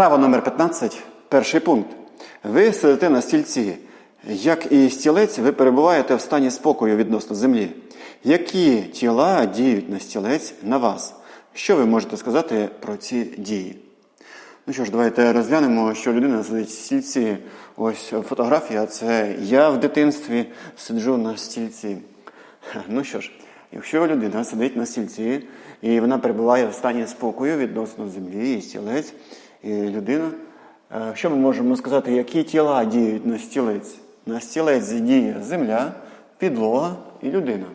Вправа номер 15, перший пункт. Ви сидите на стільці. Як і стілець, ви перебуваєте в стані спокою відносно землі. Які тіла діють на стілець на вас? Що ви можете сказати про ці дії? Ну що ж, давайте розглянемо, що людина сидить в стільці. Ось фотографія це я в дитинстві сиджу на стільці. Ну що ж, якщо людина сидить на стільці і вона перебуває в стані спокою відносно землі і стілець, людина, е, що ми можемо сказати, які тіла діють на стілець? На стілець діє земля, підлога і людина.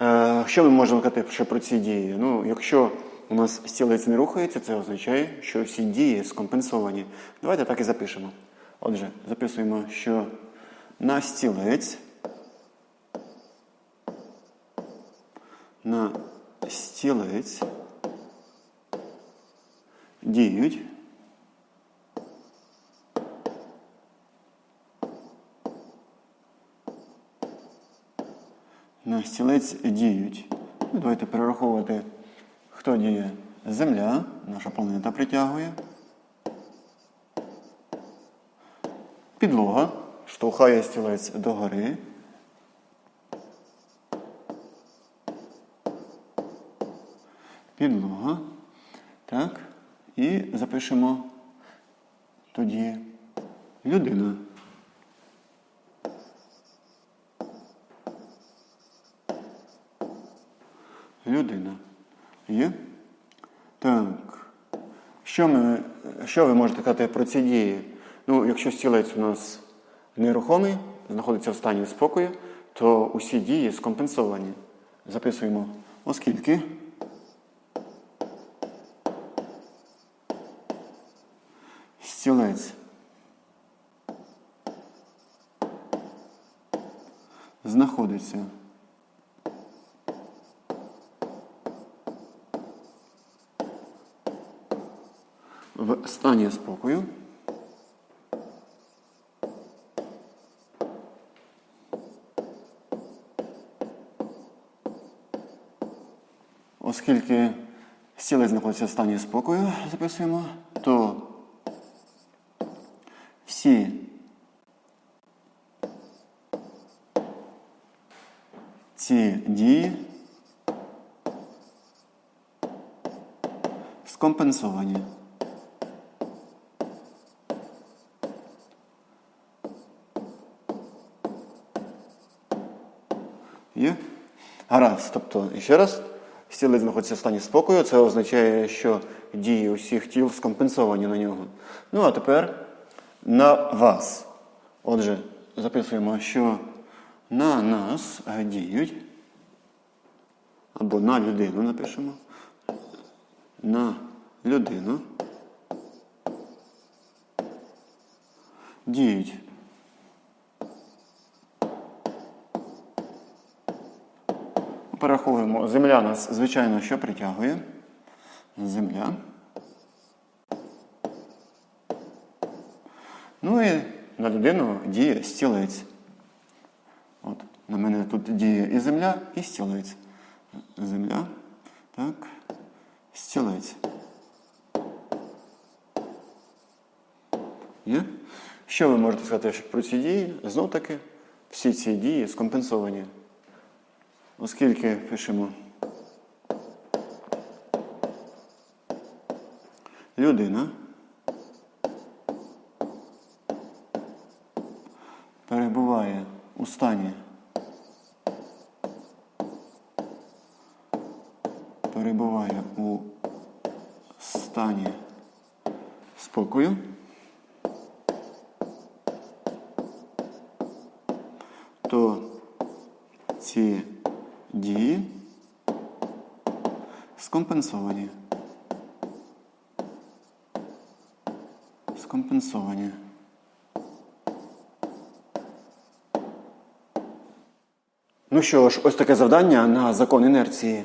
Е, Що ми можемо сказати ще про ці дії? Ну, якщо у нас стілець не рухається, це означає, що всі дії скомпенсовані. Давайте так і запишемо. Отже, записуємо, що на стілець, на стілець діють на стілець діють. Давайте перераховувати, хто діє. Земля, наша планета притягує. Підлога штовхає стілець догори. Підлога. Так. І запишемо тоді людина. Людина. Є? Так. Що, ми, що ви можете сказати про ці дії? Ну, якщо стілець у нас нерухомий, знаходиться в стані спокою, то усі дії скомпенсовані. Записуємо, оскільки. Стілець знаходиться в стані спокою. Оскільки стілець знаходиться в стані спокою, записуємо, то всі ці дії скомпенсовані. Є? Гаразд. Тобто, ще раз, стілець знаходиться в стані спокою, це означає, що дії усіх тіл скомпенсовані на нього. Ну, а тепер на вас. Отже, записуємо, що на нас діють. Або на людину напишемо. На людину. Діють. Перераховуємо. Земля нас, звичайно, що притягує. Земля. Ну і на людину діє стілець. От, на мене тут діє і земля, і стілець. Земля. Так. Стілець. Є? Що ви можете сказати про ці дії? Знов таки, всі ці дії скомпенсовані. Оскільки пишемо людина перебуває у стані перебуває у стані спокою. То ці дії скомпенсовані. Скомпенсовані. Ну що ж, ось таке завдання на закон інерції.